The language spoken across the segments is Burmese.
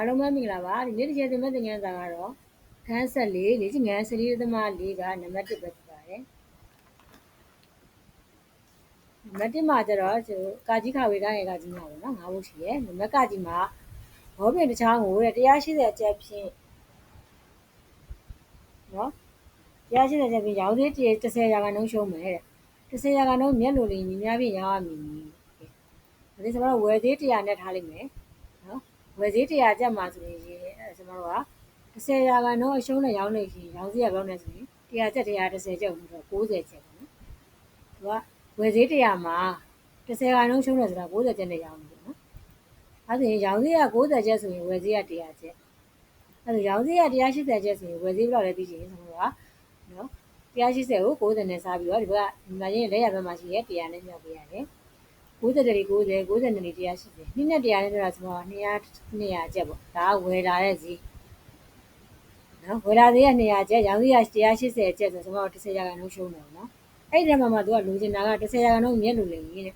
အားလုံးပဲမင်္ဂလာပါဒီနေ့တစ်ချက်သင်မဲ့သင်ခန်းစာကတော့ခန်းဆက်လေးလေ့ကျင့်ခန်း14သမ4ကနံပါတ်1ပဲဖြစ်ပါတယ်နံပါတ်1မှာကျတော့ကျတို့ကာကြီးခါဝေကငယ်ကကြီးမှာပေါ့နော်ငါးဖို့ရှိရဲနံပါတ်ကကြီးမှာဘောပြင်တစ်ချောင်းကိုတဲ့180အကျက်ဖြင့်နော်180ကျက်ဖြင့်ရောင်းသေး30ရာခိုင်နှုန်းရှုံးမယ်တဲ့30ရာခိုင်နှုန်းမျက်လိုလေးညီများဖြင့်ရောင်းရမည်ဒါဆိုကျွန်တော်ဝယ်သေး100နဲ့ထားလိုက်မယ်နော် ဝယ်ဈေး100ကျပ်မှာဆိုရင်ကျွန်တော်တို့က10ရာခိုင်နှုန်းအရှုံးနဲ့ရောင်းနေရင်ရောင်းဈေးကဘယ်လောက်လဲဆိုရင်100ကျပ်130ကျပ်လို့ဆိုတော့60ကျပ်ပေါ့နော်။သူကဝယ်ဈေး100မှာ10ရာခိုင်နှုန်းရှုံးတယ်ဆိုတာ60ကျပ်နဲ့ရောင်းတယ်နော်။အဲဒါဆိုရင်ရောင်းဈေးက60ကျပ်ဆိုရင်ဝယ်ဈေးက100ကျပ်။အဲဒါရောင်းဈေးက180ကျပ်ဆိုရင်ဝယ်ဈေးဘယ်လောက်လဲသိချင်ရင်ကျွန်တော်တို့ကနော်180ကို60နဲ့စားပြီးတော့ဒီဘက်ကဒီမှာရင်လက်ရဘက်မှာရှိရဲ100နဲ့မြောက်ပေးရတယ်။ 90တရီ90 90တရီ180နှစ်နဲ့100နဲ့ပြောတာဆိုတော့200 200ကျက်ပေါ့ဒါကဝယ်လာတဲ့ဈေးနော်ဝယ်လာဈေးက200ကျက်ရောင်းဈေးက180ကျက်ဆိုတော့10ရာခိုင်နှုန်းရှုံးတယ်နော်အဲ့ဒီထဲမှာမှသူကလိုချင်တာက10ရာခိုင်နှုန်းမြက်လို့လေကြီးတဲ့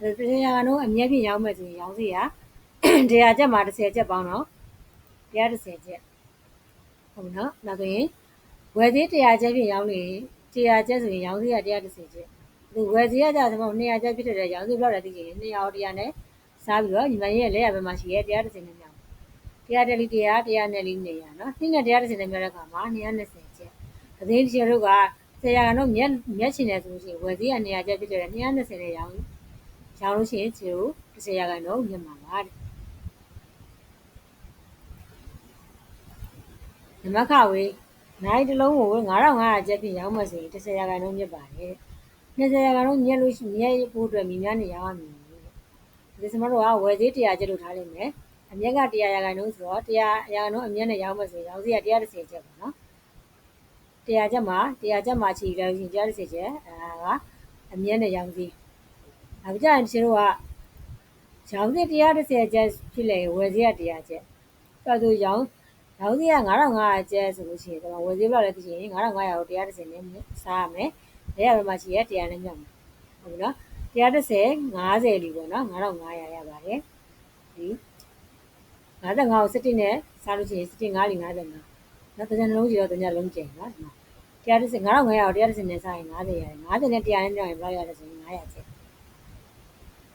အဲ့10ရာခိုင်နှုန်းအမြက်ဖြင့်ရောင်းမယ်ဆိုရင်ရောင်းဈေးက100ကျက်မှာ10ကျက်ပေါင်းတော့130ကျက်ဟုတ်နော်နောက်ဆိုရင်ဝယ်ဈေး100ကျက်ဖြင့်ရောင်းနေ100ကျက်ဆိုရင်ရောင်းဈေးက130ကျက် ဒီဝယ်စီရကြကျွန်တော်200ကျပ်ဖြစ်တဲ့ရောင်းစီဘလောက်လဲသိချင်200ရော100နဲ့စားပြီးတော့ညီမကြီးရဲ့လက်ရဘက်မှာရှိရဲ့130နဲ့မြောက်100တလီ100 100နဲ့လီနေရနော်နှင်းနဲ့130နဲ့မြောက်တဲ့အခါမှာ220ကျပ်အသေးချေတို့က10ရာခိုင်နှုန်းမြက်မြက်ချင်တယ်ဆိုလို့ရှိရင်ဝယ်စီက200ကျပ်ဖြစ်တဲ့220နဲ့ရောင်းရောင်းလို့ရှိရင်ကျိုး10ရာခိုင်နှုန်းမြက်မှာပါတဲ့နမခဝေးနိုင်တလုံးကို9500ကျပ်ဖြင့်ရောင်းမှဆိုရင်10ရာခိုင်နှုန်းမြက်ပါတယ် 20ရာခိုင်နှုန်းမြက်လို့မြက်ဖို့အတွက်မြင်များနေရအောင်မြင်ဒီစမတို့ကဝယ်ဈေး100ကျပ်လို့ထားလိုက်မယ်အမြက်က100ရာခိုင်နှုန်းဆိုတော့100ရာခိုင်နှုန်းအမြက်နဲ့ရောင်းမယ်ဆိုရင်ရောင်းဈေးက130ကျပ်ပေါ့နော်100ကျပ်မှာ100ကျပ်မှာချီလိုက်ရင်130ကျပ်အဲဒါကအမြက်နဲ့ရောင်းဈေးအခုကျရင်တချို့ကရောင်းဈေး130ကျပ်ဖြစ်လေဝယ်ဈေးက100ကျပ်အဲ့ဒါဆိုရောင်းရောင်းဈေးက9500ကျပ်ဆိုလို့ရှိရင်ကျွန်တော်ဝယ်ဈေးဘယ်လောက်လဲသိချင်ရင်9500ကို130နဲ့စားရမယ် လဲရဘက်မှာရှိရ100နဲ့မြောက်မယ်ဟုတ်ပြီနော်130 50လီပေါ့နော်9500ရပါတယ်ဒီ55ကို17နဲ့စားလို့ရှိရင်17 5လီ55နော်တကြံနှလုံးကြီးတော့တကြံလုံးကျင်နော်ဒီမှာ130 9500ကို130နဲ့စားရင်50ရတယ်50နဲ့100နဲ့မြောက်ရင်ဘယ်လောက်ရလဲဆိုရင်900ကျပ်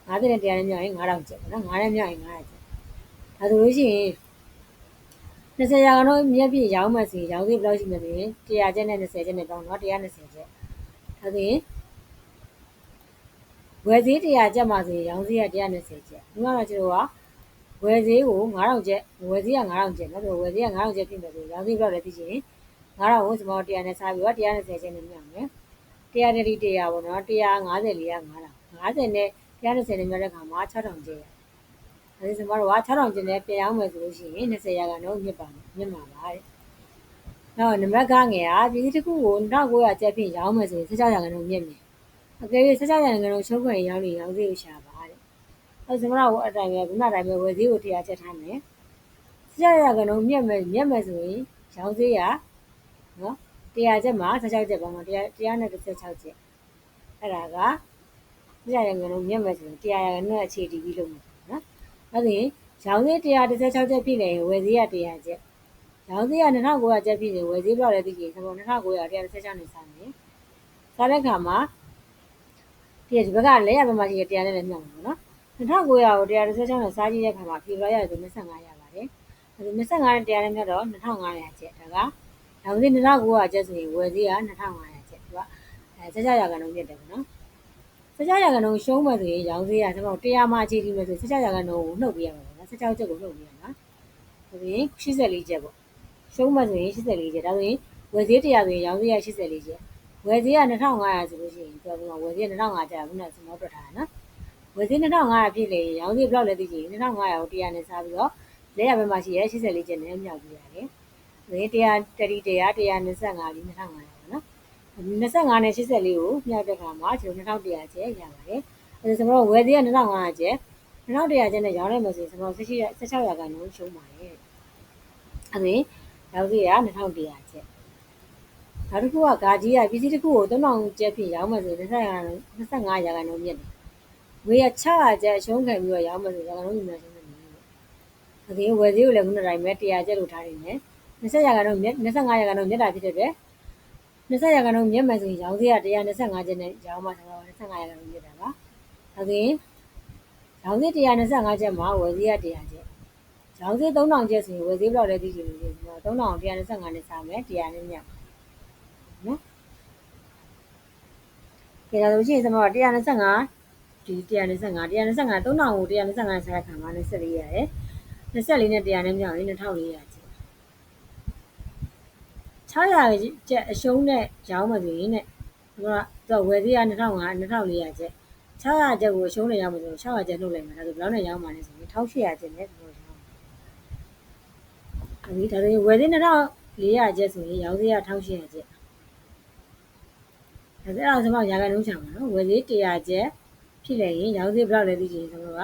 50နဲ့100နဲ့မြောက်ရင်9000ကျပ်ပေါ့နော်9နဲ့မြောက်ရင်900ကျပ်ဒါဆိုလို့ရှိရင်20ရာခိုင်နှုန်းမြက်ပြည့်ရောင်းမှစီရောင်းစီဘယ်လောက်ရှိမလဲဆိုရင်100ကျပ်နဲ့20ကျပ်နဲ့ပေါင်းတော့120ကျပ် ဒါဆိုရင်ဝယ်ဈေး100ကျပ်မှဆိုရင်ရောင်းဈေးက120ကျပ်ဒီမှာတော့ကျွန်တော်ကဝယ်ဈေးကို9000ကျပ်ဝယ်ဈေးက9000ကျပ်နော်ဆိုဝယ်ဈေးက9000ကျပ်ဖြစ်မယ်ဆိုရင်ရောင်းဈေးဘယ်လောက်လဲသိချင်9000ကိုကျွန်တော်100နဲ့စားပြီးတော့120ကျပ်နဲ့မြောက်မယ်100တရီ100ပေါ့နော်150လေးက9000 50နဲ့120နဲ့မြောက်တဲ့ခါမှာ6000ကျပ်ရအဲဒီကျွန်တော်တို့က6000ကျပ်နဲ့ပြန်ရောင်းမယ်ဆိုလို့ရှိရင်20ရာခိုင်နှုန်းမြင့်ပါမြင့်ပါပါတဲ့ နောက်နံပါတ်ကငယ်ကပြည်တစ်ခုကို1900ကျပ်ဖြင့်ရောင်းမယ်ဆိုရင်16ရာခိုင်နှုန်းမြင့်မယ်အကယ်၍16ရာခိုင်နှုန်းချုပ်ခွင့်ရောင်းနေရောင်းဈေးကိုရှာပါတဲ့အဲကျွန်တော်တို့အတိုင်းပဲခုနတိုင်းပဲဝယ်ဈေးကိုတရားချက်ထားမယ်16ရာခိုင်နှုန်းမြင့်မယ်မြင့်မယ်ဆိုရင်ရောင်းဈေးကနော်100ချက်မှာ16ချက်ပေါင်းတော့116ချက်အဲ့ဒါက16ရာခိုင်နှုန်းမြင့်မယ်ဆိုရင်100ရာခိုင်နှုန်းအခြေတည်ပြီးလုပ်မယ်နော်အဲ့ဒါရင်ရောင်းဈေး116ချက်ဖြစ်နေရင်ဝယ်ဈေးက100ချက် ရောင်းဈေးက2900ကျပ်ဖြစ်နေဝယ်ဈေးဘယ်လောက်လဲသိကြတယ်ကျွန်တော်2900 116နဲ့ဆိုင်နေစားတဲ့အခါမှာဒီဒီဘက်ကလက်ရဘက်မှာရှိတဲ့တရားနဲ့လည်းမြောက်မှာပေါ့နော်2900ကို116နဲ့စားကြည့်တဲ့အခါမှာဖြေလိုက်ရတယ်ဆို25ရပါတယ်အဲဒီ25နဲ့တရားနဲ့မြောက်တော့2500ကျပ်ဒါကရောင်းဈေး2900ကျပ်ဆိုရင်ဝယ်ဈေးက2500ကျပ်သူကအဲ16ရာခိုင်နှုန်းမြင့်တယ်ပေါ့နော်16ရာခိုင်နှုန်းရှုံးမယ်ဆိုရင်ရောင်းဈေးကကျွန်တော်100မှာအခြေတည်မယ်ဆို16ရာခိုင်နှုန်းကိုနှုတ်ပေးရမှာပေါ့နော်16ကျပ်ကိုနှုတ်ပေးရမှာဒါဆိုရင်84ကျပ်ပေါ့ ရှုံးမှဆိုရင်84ကျပ်ဒါဆိုရင်ဝယ်ဈေး100ဆိုရင်ရောင်းဈေးက84ကျပ်ဝယ်ဈေးက2500ဆိုလို့ရှိရင်ပြောပြမှာဝယ်ဈေး2500ကျပ်ခုနကစမောတွက်ထားတာနော်ဝယ်ဈေး2500ဖြစ်လေရောင်းဈေးဘယ်လောက်လဲသိချင်2500ကို100နဲ့စားပြီးတော့လက်ရဘက်မှာရှိရ84ကျပ်နဲ့မြောက်ပြရတယ်။ဒါ100တရီ100 125လီ2500ပေါ့နော်။25နဲ့84ကိုမြောက်တဲ့ခါမှာကျွန်တော်2100ကျပ်ရပါတယ်။အဲဒါဆိုတော့ဝယ်ဈေးက2500ကျပ်2100ကျပ်နဲ့ရောင်းလိုက်မယ်ဆိုရင်ကျွန်တော်16 16ရာခိုင်နှုန်းရှုံးပါတယ်။အဲဒီ ရောင်းဈေးက2100ကျပ်နောက်တစ်ခုကဂါကြီးကပစ္စည်းတစ်ခုကို3000ကျပ်ဖြင့်ရောင်းမယ်ဆိုရင်25ရာခိုင်နှုန်းမြင့်တယ်ငွေရ600ကျပ်အရှုံးခံပြီးတော့ရောင်းမယ်ဆိုရာခိုင်နှုန်းမြင့်များရှုံးတယ်ဒါဒီဝယ်ဈေးကိုလည်းခုနတိုင်းပဲ100ကျပ်လို့ထားနေတယ်20ရာခိုင်နှုန်းမြက်25ရာခိုင်နှုန်းမြက်တာဖြစ်တဲ့အတွက်20ရာခိုင်နှုန်းမြက်မယ်ဆိုရင်ရောင်းဈေးက125ကျပ်နဲ့ရောင်းမှဆိုတော့25ရာခိုင်နှုန်းမြက်တာပါဒါဆိုရင်ရောင်းဈေး125ကျပ်မှာဝယ်ဈေးက100ကျပ် ရောင်းဈေး3000ကျပ်ဆိုရင်ဝယ်ဈေးဘယ်လောက်လဲသိချင်လို့ဆိုတော့3000 125နဲ့စားမယ်100နဲ့မြတ်နော်ကြည့်ရလို့ရှိရင်စမော125ဒီ125 125 3000ကို125ဆက်ခံမှာ24ရတယ်24နဲ့100နဲ့မြောက်ရင်2400ကျပ်600ကျပ်အရှုံးနဲ့ရောင်းမှဆိုရင်တဲ့ဒီကတော့ဝယ်သေးရ2500 2400ကျပ်600ကျပ်ကိုအရှုံးနဲ့ရောင်းမှဆို600ကျပ်နှုတ်လိုက်မှာဒါဆိုဘယ်လောက်နဲ့ရောင်းမှာလဲဆိုရင်1800ကျပ်နဲ့ ဒီလိုရောင်းအဲဒီဒါဆိုရင်ဝယ်သေး2400ကျပ်ဆိုရင်ရောင်းသေးရ1800ကျပ်ဒါဆိုအဲ့ဒါဆိုမှရာခိုင်နှုန်းချမှာနော်ဝယ်သေး100ကျပ်ဖြစ်လေရင်ရောင်းသေးဘယ်လောက်လဲသိချင်ကျွန်တော်က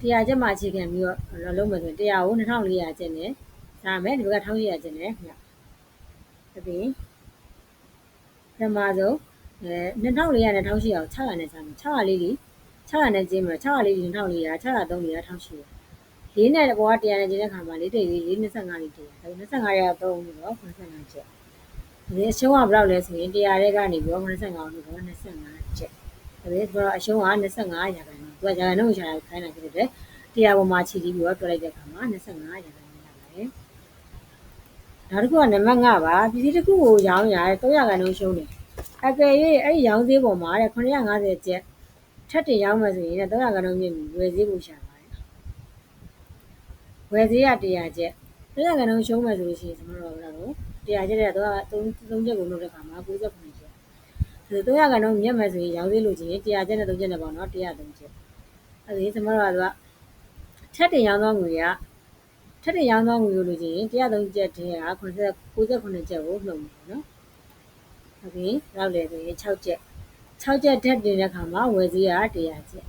100ကျပ်မှအခြေခံပြီးတော့လုံးမယ်ဆိုရင်100ကို2400ကျပ်နဲ့စားမယ်ဒီဘက်က1800ကျပ်နဲ့ညဒါပြင်ပထမဆုံးအဲ2400နဲ့1800ကို600နဲ့စားမယ်600လေးလေး600နဲ့ကျင်းမယ်600လေး2400 600 300 1800 လေးနဲ့ဘောက100နဲ့ကျင်းတဲ့ခါမှာလေးတိတ်လေးလေး25လေးတည်းဒါ25ရ3ပြီးတော့85ကျပ်ဒီအရှုံးကဘယ်လောက်လဲဆိုရင်100ရဲကနေပြီးတော့85လို့တော့25ကျပ်ဒါပေမဲ့ဆိုတော့အရှုံးက25ရာခိုင်နှုန်းသူကရာခိုင်နှုန်းရှာခိုင်းတာဖြစ်တဲ့100ပေါ်မှာချီပြီးတော့တွက်လိုက်တဲ့အခါမှာ25ရာခိုင်နှုန်းရပါတယ်နောက်တစ်ခုကနံပါတ်5ပါပစ္စည်းတစ်ခုကိုရောင်းရ300ရာခိုင်နှုန်းရှုံးတယ်အကယ်၍အဲ့ဒီရောင်းဈေးပေါ်မှာတဲ့950ကျပ်ထပ်တင်ရောင်းမယ်ဆိုရင်300ရာခိုင်နှုန်းမြင့်ပြီးဝယ်ဈေးကိုရှာပါတယ် ဝယ်ဈေးက100ကျပ်300ရာခိုင်နှုန်းရှုံးမယ်ဆိုလို့ရှိရင်ကျွန်တော်တို့ကတော့100ကျပ်တဲ့တော့3 3ကျပ်ကိုလုပ်တဲ့အခါမှာ98ကျပ်ဒါ300ကန်တော့မြတ်မယ်ဆိုရင်ရောင်းသေးလို့ချင်း100ကျပ်နဲ့3ကျပ်နဲ့ပေါ့နော်103ကျပ်အဲဒီကျွန်တော်တို့ကထက်တင်ရောင်းသောငွေကထက်တင်ရောင်းသောငွေလို့ချင်း103ကျပ်တည်းက98ကျပ်ကိုနှုတ်မယ်နော်ဟုတ်ပြီနောက်လေဆိုရင်6ကျပ်6ကျပ်ထက်တင်တဲ့ခါမှာဝယ်စည်းက100ကျပ်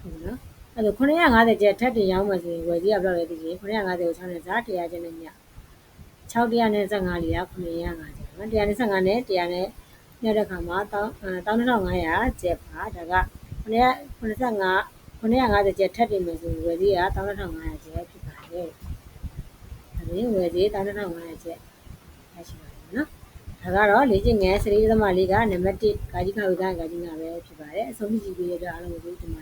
ဟုတ်နော် အဲ့ဒါ950ကျပ်ထက်တင်ရောင်းမယ်ဆိုရင်ဝယ်စည်းကဘယ်လောက်လဲသိချင်950ကို6နဲ့စား100ကျပ်နဲ့မြတ်615လေးက950ကျပ်နော်125နဲ့100နဲ့ညတဲ့ခါမှာ12500ကျပ်ပါဒါက995 950ကျပ်ထပ်တင်မယ်ဆိုရင်ဝယ်သေးရ12500ကျပ်ဖြစ်ပါတယ်ဒါပြင်ဝယ်သေး12500ကျပ်ရရှိပါတယ်နော်ဒါကတော့လေ့ကျင့်ငယ်စရိသမလေးကနံပါတ်1ကာကြီးခါဝေကကာကြီးကပဲဖြစ်ပါတယ်အဆုံးဖြတ်ကြည့်ပေးရတဲ့အားလုံးကိုကျေးဇူးတင်ပါတယ်